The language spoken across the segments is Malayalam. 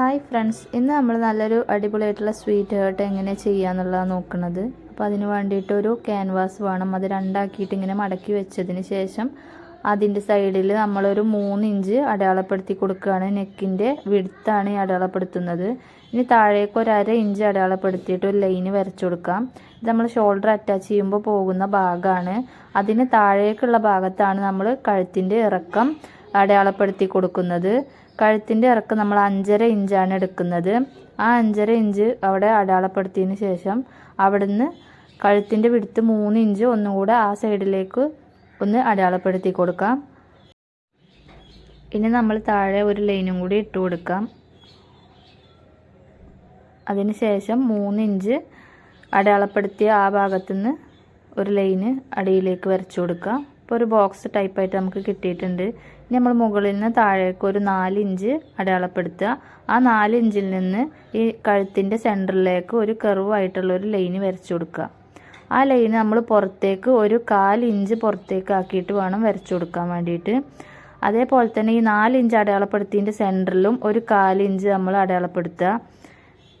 ഹായ് ഫ്രണ്ട്സ് ഇന്ന് നമ്മൾ നല്ലൊരു അടിപൊളിയായിട്ടുള്ള സ്വീറ്റ് ഹേർട്ട് എങ്ങനെ ചെയ്യാന്നുള്ളതാണ് നോക്കുന്നത് അപ്പോൾ അതിന് വേണ്ടിയിട്ട് ഒരു ക്യാൻവാസ് വേണം. അത് രണ്ടാക്കിയിട്ട് ഇങ്ങനെ മടക്കി വെച്ചതിന് ശേഷം അതിന്റെ സൈഡിൽ നമ്മളൊരു മൂന്ന് ഇഞ്ച് അടയാളപ്പെടുത്തി കൊടുക്കുകയാണ്. നെക്കിന്റെ വിടുത്താണ് ഈ അടയാളപ്പെടുത്തുന്നത്. ഇനി താഴേക്ക് ഒരു അര ഇഞ്ച് അടയാളപ്പെടുത്തിയിട്ട് ഒരു ലൈന് വരച്ചു കൊടുക്കാം. ഇത് നമ്മൾ ഷോൾഡർ അറ്റാച്ച് ചെയ്യുമ്പോൾ പോകുന്ന ഭാഗമാണ്. അതിന് താഴേക്കുള്ള ഭാഗത്താണ് നമ്മൾ കഴുത്തിന്റെ ഇറക്കം. അടയാളപ്പെടുത്തി കൊടുക്കുന്നത്. കഴുത്തിന്റെ ഇറക്ക് നമ്മൾ അഞ്ചര ഇഞ്ചാണ് എടുക്കുന്നത്. ആ അഞ്ചര ഇഞ്ച് അവിടെ അടയാളപ്പെടുത്തിയതിന് ശേഷം അവിടുന്ന് കഴുത്തിന്റെ വിടുത്ത് മൂന്ന് ഇഞ്ച് ഒന്നും കൂടെ ആ സൈഡിലേക്ക് ഒന്ന് അടയാളപ്പെടുത്തി കൊടുക്കാം. ഇനി നമ്മൾ താഴെ ഒരു ലൈനും കൂടി ഇട്ട് കൊടുക്കാം. അതിന് ശേഷം മൂന്ന് ഇഞ്ച് അടയാളപ്പെടുത്തിയ ആ ഭാഗത്തുനിന്ന് ഒരു ലൈന് അടിയിലേക്ക് വരച്ചു കൊടുക്കാം. ഇപ്പോൾ ഒരു ബോക്സ് ടൈപ്പായിട്ട് നമുക്ക് കിട്ടിയിട്ടുണ്ട്. ഇനി നമ്മൾ മുകളിൽ നിന്ന് താഴേക്ക് ഒരു നാല് ഇഞ്ച് അടയാളപ്പെടുത്തുക. ആ നാല് ഇഞ്ചിൽ നിന്ന് ഈ കഴുത്തിന്റെ സെന്ററിലേക്ക് ഒരു കെർവായിട്ടുള്ള ഒരു ലൈന് വരച്ചു കൊടുക്കുക. ആ ലൈൻ നമ്മൾ പുറത്തേക്ക് ഒരു കാലിഞ്ച് പുറത്തേക്ക് ആക്കിയിട്ട് വേണം വരച്ചു കൊടുക്കാൻ വേണ്ടിയിട്ട്. അതേപോലെ തന്നെ ഈ നാലിഞ്ച് ഇഞ്ച് അടയാളപ്പെടുത്തിയതിന്റെ സെന്ററിലും ഒരു കാലിഞ്ച് നമ്മൾ അടയാളപ്പെടുത്തുക.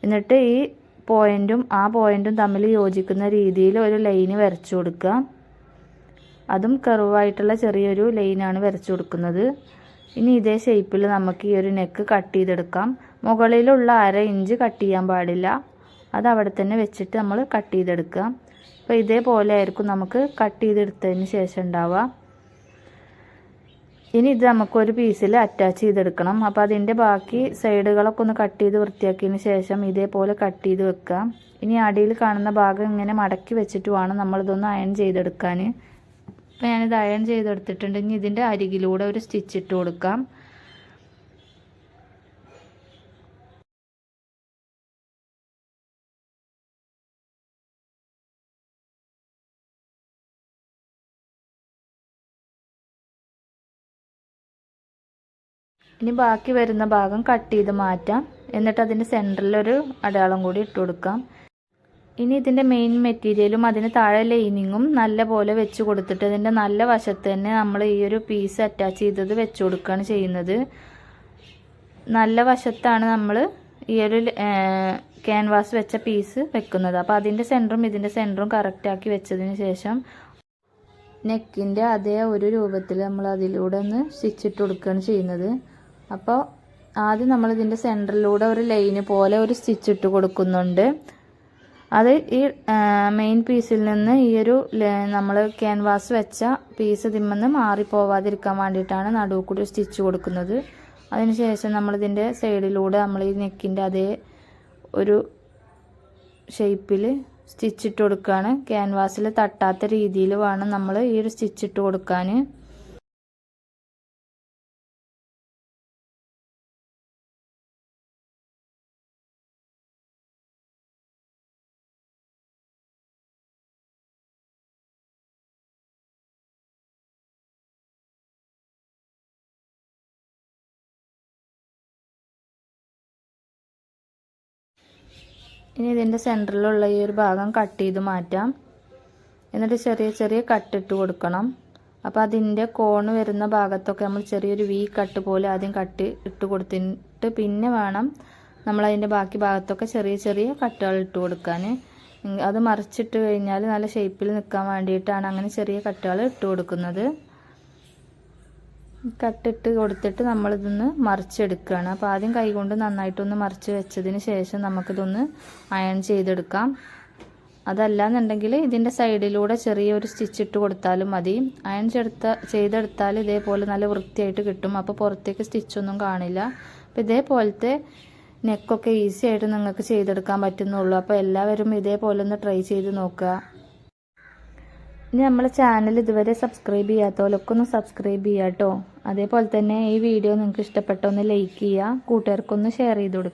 എന്നിട്ട് ഈ പോയിന്റും ആ പോയിന്റും തമ്മിൽ യോജിക്കുന്ന രീതിയിൽ ഒരു ലൈന് വരച്ചു കൊടുക്കുക. അതും കർവായിട്ടുള്ള ചെറിയൊരു ലൈനാണ് വരച്ചു കൊടുക്കുന്നത്. ഇനി ഇതേ ഷേപ്പിൽ നമുക്ക് ഈ ഒരു നെക്ക് കട്ട് ചെയ്തെടുക്കാം. മുകളിലുള്ള അര ഇഞ്ച് കട്ട് ചെയ്യാൻ പാടില്ല. അത് അവിടെ തന്നെ വെച്ചിട്ട് നമ്മൾ കട്ട് ചെയ്തെടുക്കുക. അപ്പോൾ ഇതേപോലെ ആയിരിക്കും നമുക്ക് കട്ട് ചെയ്തെടുത്തതിന് ശേഷം ഉണ്ടാവുക. ഇനി ഇത് നമുക്കൊരു പീസിൽ അറ്റാച്ച് ചെയ്തെടുക്കണം. അപ്പോൾ അതിന്റെ ബാക്കി സൈഡുകളൊക്കെ ഒന്ന് കട്ട് ചെയ്ത് വൃത്തിയാക്കിയതിന് ശേഷം ഇതേപോലെ കട്ട് ചെയ്ത് വെക്കുക. ഇനി അടിയിൽ കാണുന്ന ഭാഗം ഇങ്ങനെ മടക്കി വെച്ചിട്ട് വേണം നമ്മളിതൊന്ന് അയൺ ചെയ്തെടുക്കാൻ. അപ്പോൾ ഞാനിത് അയൺ ചെയ്തെടുത്തിട്ടുണ്ട്. ഇനി ഇതിന്റെ അരികിലൂടെ ഒരു സ്റ്റിച്ച് ഇട്ട് കൊടുക്കാം. ഇനി ബാക്കി വരുന്ന ഭാഗം കട്ട് ചെയ്ത് മാറ്റാം. എന്നിട്ട് അതിന്റെ സെന്ററിലൊരു അടയാളം കൂടി ഇട്ട് കൊടുക്കാം. ഇനി ഇതിന്റെ മെയിൻ മെറ്റീരിയലും അതിന് താഴെ ലൈനിങ്ങും നല്ല പോലെ വെച്ച് കൊടുത്തിട്ട് ഇതിന്റെ നല്ല വശത്ത് തന്നെ നമ്മൾ ഈ ഒരു പീസ് അറ്റാച്ച് ചെയ്തത് വെച്ച് കൊടുക്കുകയാണ് ചെയ്യുന്നത്. നല്ല വശത്താണ് നമ്മൾ ഈ ഒരു ക്യാൻവാസ് വെച്ച പീസ് വെക്കുന്നത്. അപ്പോൾ അതിന്റെ സെന്ററും ഇതിന്റെ സെന്ററും കറക്റ്റാക്കി വെച്ചതിന് ശേഷം നെക്കിന്റെ അതേ ഒരു രൂപത്തിൽ നമ്മൾ അതിലൂടെ ഒന്ന് സ്റ്റിച്ചിട്ട് കൊടുക്കുകയാണ് ചെയ്യുന്നത്. അപ്പോൾ ആദ്യം നമ്മൾ ഇതിന്റെ സെന്ററിലൂടെ ഒരു ലൈന് പോലെ ഒരു സ്റ്റിച്ച് ഇട്ട് കൊടുക്കുന്നുണ്ട്. അത് ഈ മെയിൻ പീസിൽ നിന്ന് ഈ ഒരു നമ്മൾ ക്യാൻവാസ് വെച്ച പീസ് തിമ്മെന്ന് മാറിപ്പോവാതിരിക്കാൻ വേണ്ടിയിട്ടാണ് നടുവ് കൂടി സ്റ്റിച്ച് കൊടുക്കുന്നത്. അതിനുശേഷം നമ്മളിതിന്റെ സൈഡിലൂടെ നമ്മൾ ഈ നെക്കിന്റെ അതേ ഒരു ഷേപ്പിൽ സ്റ്റിച്ചിട്ട് കൊടുക്കുകയാണ് ക്യാൻവാസിൽ തട്ടാത്ത രീതിയിൽ വേണം നമ്മൾ ഈ ഒരു സ്റ്റിച്ചിട്ട് കൊടുക്കാൻ ഇനി ഇതിന്റെ സെന്ററിലുള്ള ഈ ഒരു ഭാഗം കട്ട് ചെയ്ത് മാറ്റാം. എന്നിട്ട് ചെറിയ ചെറിയ കട്ടിട്ട് കൊടുക്കണം. അപ്പോൾ അതിന്റെ കോണ് വരുന്ന ഭാഗത്തൊക്കെ നമ്മൾ ചെറിയൊരു വി കട്ട് പോലെ ആദ്യം കട്ട് ഇട്ട് കൊടുത്തിട്ട് പിന്നെ വേണം നമ്മൾ അതിന്റെ ബാക്കി ഭാഗത്തൊക്കെ ചെറിയ ചെറിയ കട്ടുകൾ ഇട്ട് കൊടുക്കാൻ. അത് മറിച്ചിട്ട് കഴിഞ്ഞാൽ നല്ല ഷേപ്പിൽ നിൽക്കാൻ വേണ്ടിയിട്ടാണ് അങ്ങനെ ചെറിയ കട്ടുകൾ ഇട്ട് കൊടുക്കുന്നത്. കട്ടിട്ട് കൊടുത്തിട്ട് നമ്മളിതൊന്ന് മറിച്ചെടുക്കുകയാണ്. അപ്പോൾ ആദ്യം കൈകൊണ്ട് നന്നായിട്ടൊന്ന് മറിച്ച് വെച്ചതിന് ശേഷം നമുക്കിതൊന്ന് അയൺ ചെയ്തെടുക്കാം. അതല്ല എന്നുണ്ടെങ്കിൽ ഇതിന്റെ സൈഡിലൂടെ ചെറിയൊരു സ്റ്റിച്ച് ഇട്ട് കൊടുത്താലും മതി. അയൺ ചെടുത്ത ചെയ്തെടുത്താൽ ഇതേപോലെ നല്ല വൃത്തിയായിട്ട് കിട്ടും. അപ്പോൾ പുറത്തേക്ക് സ്റ്റിച്ചൊന്നും കാണില്ല. അപ്പോൾ ഇതേപോലത്തെ നെക്കൊക്കെ ഈസി ആയിട്ട് നിങ്ങൾക്ക് ചെയ്തെടുക്കാൻ പറ്റുന്നുള്ളൂ. അപ്പോൾ എല്ലാവരും ഇതേപോലെ ഒന്ന് ട്രൈ ചെയ്ത് നോക്കുക. ഇനി നമ്മളെ ചാനൽ ഇതുവരെ സബ്സ്ക്രൈബ് ചെയ്യാത്തവരൊക്കെ ഒന്ന് സബ്സ്ക്രൈബ് ചെയ്യാം കേട്ടോ അതേപോലെ തന്നെ ഈ വീഡിയോ നിങ്ങൾക്ക് ഇഷ്ടപ്പെട്ട ഒന്ന് ലൈക്ക് ചെയ്യുക. കൂട്ടുകാർക്കൊന്ന് ഷെയർ ചെയ്ത് കൊടുക്കുക.